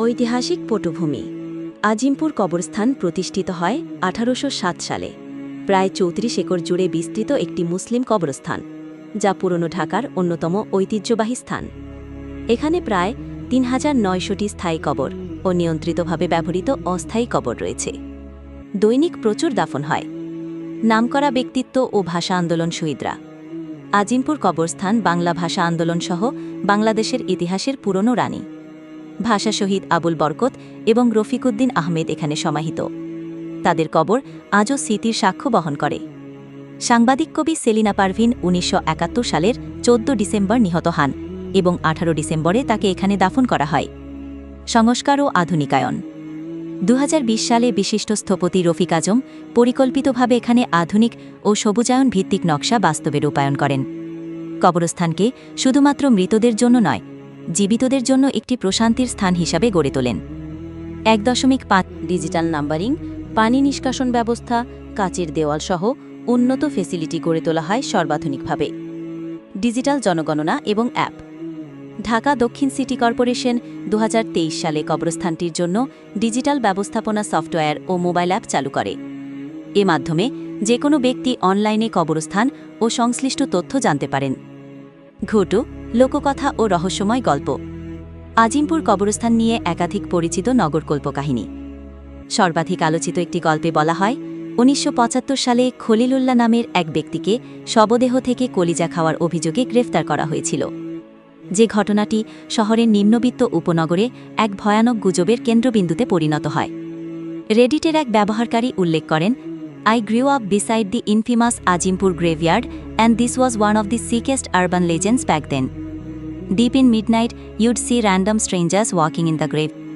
ঐতিহাসিক পটভূমি। আজিমপুর কবরস্থান প্রতিষ্ঠিত হয় আঠারোশো সাত সালে। প্রায় চৌত্রিশ একর জুড়ে বিস্তৃত একটি মুসলিম কবরস্থান, যা পুরনো ঢাকার অন্যতম ঐতিহ্যবাহী স্থান। এখানে প্রায় তিন হাজার নয়শোটি স্থায়ী কবর ও নিয়ন্ত্রিতভাবে ব্যবহৃত অস্থায়ী কবর রয়েছে। দৈনিক প্রচুর দাফন হয়। নামকরা ব্যক্তিত্ব ও ভাষা আন্দোলন শহীদরা। আজিমপুর কবরস্থান বাংলা ভাষা আন্দোলন সহ বাংলাদেশের ইতিহাসের পুরনো রানী। ভাষা শহীদ আবুল বরকত এবং রফিকুদ্দিন আহমেদ এখানে সমাহিত। তাদের কবর আজও স্মৃতির সাক্ষ্য বহন করে। সাংবাদিক কবি সেলিনা পারভিন উনিশশো একাত্তর সালের চোদ্দ ডিসেম্বর নিহত হন এবং আঠারো ডিসেম্বরে তাকে এখানে দাফন করা হয়। সংস্কার ও আধুনিকায়ন। দু হাজার বিশ সালে বিশিষ্ট স্থপতি রফিক আজম পরিকল্পিতভাবে এখানে আধুনিক ও সবুজায়ন ভিত্তিক নকশা বাস্তবে রূপায়ণ করেন। কবরস্থানকে শুধুমাত্র মৃতদের জন্য নয় জীবিতদের জন্য একটি প্রশান্তির স্থান হিসাবে গড়ে তোলেন। এক দশমিক পাঁচ ডিজিটাল নাম্বারিং, পানি নিষ্কাশন ব্যবস্থা, কাচের দেওয়াল সহ উন্নত ফেসিলিটি গড়ে তোলা হয় সর্বাধুনিকভাবে। ডিজিটাল জনগণনা এবং অ্যাপ। ঢাকা দক্ষিণ সিটি কর্পোরেশন দু হাজার তেইশ সালে কবরস্থানটির জন্য ডিজিটাল ব্যবস্থাপনা সফটওয়্যার ও মোবাইল অ্যাপ চালু করে। এ মাধ্যমে যে কোনো ব্যক্তি অনলাইনে কবরস্থান ও সংশ্লিষ্ট তথ্য জানতে পারেন। ঘটু লোককথা ও রহস্যময় গল্প। আজিমপুর কবরস্থান নিয়ে একাধিক পরিচিত নগরকল্প কাহিনী সর্বাধিক আলোচিত একটি গল্পে বলা হয়, উনিশশো পঁচাত্তর সালে খলিলুল্লাহ নামের এক ব্যক্তিকে শবদেহ থেকে কলিজা খাওয়ার অভিযোগে গ্রেফতার করা হয়েছিল। যে ঘটনাটি শহরের নিম্নবিত্ত উপনগরে এক ভয়ানক গুজবের কেন্দ্রবিন্দুতে পরিণত হয়। রেডিটের এক ব্যবহারকারী উল্লেখ করেন I grew up beside the infamous Azimpur graveyard and this was one of the sickest urban legends back then. Deep in midnight, you'd see random strangers walking in the grave.